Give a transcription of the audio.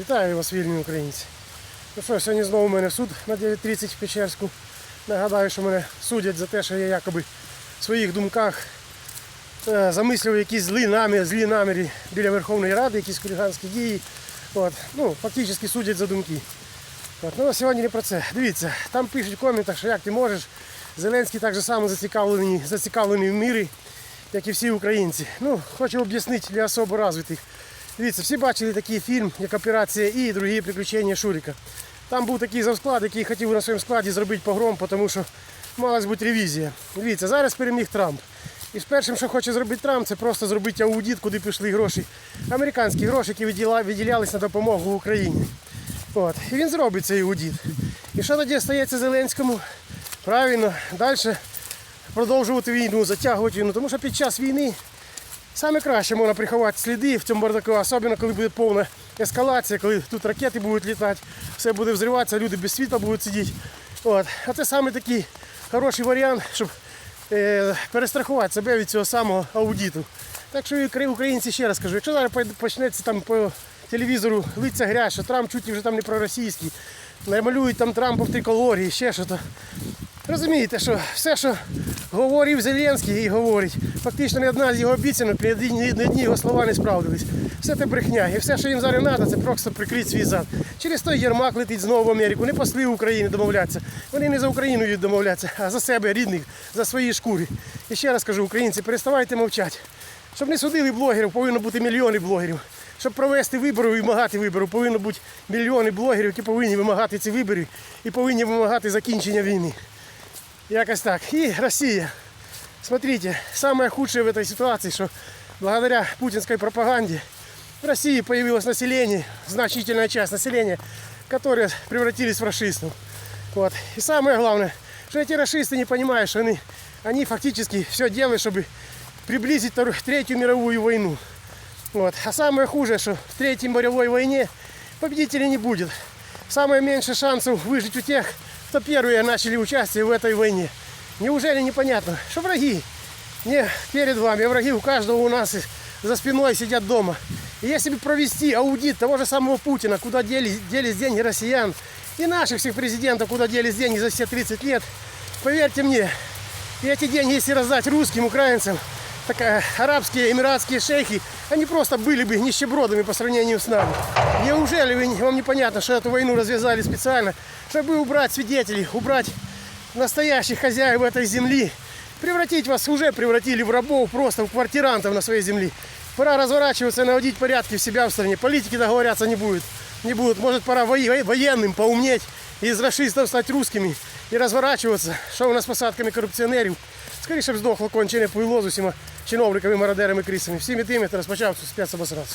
Вітаю вас, вільні українці. Ну що, сьогодні знову у мене суд на 9.30 в Печерську. Нагадаю, що мене судять за те, що я якоби в своїх думках е, замислював якісь злі наміри, злі наміри біля Верховної Ради, якісь хуліганські дії. От. Ну, фактично судять за думки. От. Ну, а сьогодні не про це. Дивіться, там пишуть в коментах, що як ти можеш. Зеленський так же само зацікавлений, зацікавлений в мірі, як і всі українці. Ну, хочу об'яснити для особо розвитих. Дивіться, всі бачили такий фільм, як Операція І і другі приключення Шурика. Там був такий завсклад, який хотів на своєму складі зробити погром, тому що мала бути ревізія. Дивіться, зараз переміг Трамп. І ж першим, що хоче зробити Трамп, це просто зробити аудит, куди пішли гроші. Американські гроші, які виділялись на допомогу Україні. От. І він зробить цей аудит. І що тоді стається Зеленському? Правильно, далі продовжувати війну, затягувати війну. Тому що під час війни саме краще можна приховати сліди в цьому бардаку, особливо коли буде повна ескалація, коли тут ракети будуть літати, все буде взриватися, люди без світла будуть сидіти. От. А це саме такий хороший варіант, щоб е, перестрахувати себе від цього самого аудиту. Так що і українці ще раз кажу, якщо зараз почнеться там по телевізору литься грязь, що Трамп чуть вже там не проросійський, намалюють там Трампа в триколорі, ще що то. Розумієте, що все, що говорив Зеленський і говорить, фактично ні одна з його обіцянок, ні одні, ні одні його слова не справдились. Все це брехня. І все, що їм зараз треба, це просто прикрити свій зад. Через той Єрмак летить знову в Америку. Не посли України домовлятися. Вони не за Україну йдуть домовлятися, а за себе, рідних, за свої шкури. І ще раз кажу, українці, переставайте мовчати. Щоб не судили блогерів, повинно бути мільйони блогерів. Щоб провести вибори і вимагати виборів, повинно бути мільйони блогерів, які повинні вимагати ці вибори і повинні вимагати закінчення війни. Якось так. И Россия. Смотрите, самое худшее в этой ситуации, что благодаря путинской пропаганде в России появилось население, значительная часть населения, которые превратились в расистов. Вот. И самое главное, что эти расисты не понимают, что они, они фактически все делают, чтобы приблизить вторую- Третью мировую войну. Вот. А самое хуже, что в Третьей мировой войне победителей не будет. Самое меньше шансов выжить у тех, кто первые начали участие в этой войне. Неужели непонятно, что враги не перед вами, а враги у каждого у нас за спиной сидят дома. И если бы провести аудит того же самого Путина, куда делись, делись деньги россиян, и наших всех президентов, куда делись деньги за все 30 лет, поверьте мне, эти деньги, если раздать русским, украинцам, так, э, арабские, эмиратские шейхи, они просто были бы нищебродами по сравнению с нами. Неужели вы, вам непонятно, что эту войну развязали специально, чтобы убрать свидетелей, убрать настоящих хозяев этой земли, превратить вас, уже превратили в рабов, просто в квартирантов на своей земле. Пора разворачиваться и наводить порядки в себя в стране. Политики договорятся не будет. Не будут. Может, пора военным поумнеть из расистов стать русскими и разворачиваться. Що у нас посадками корупціонерів? Скоріше б здохло кончене пуйло з усіма чиновниками, мародерами, крисами. Всіми тими, хто розпочав цю спецобосрацію.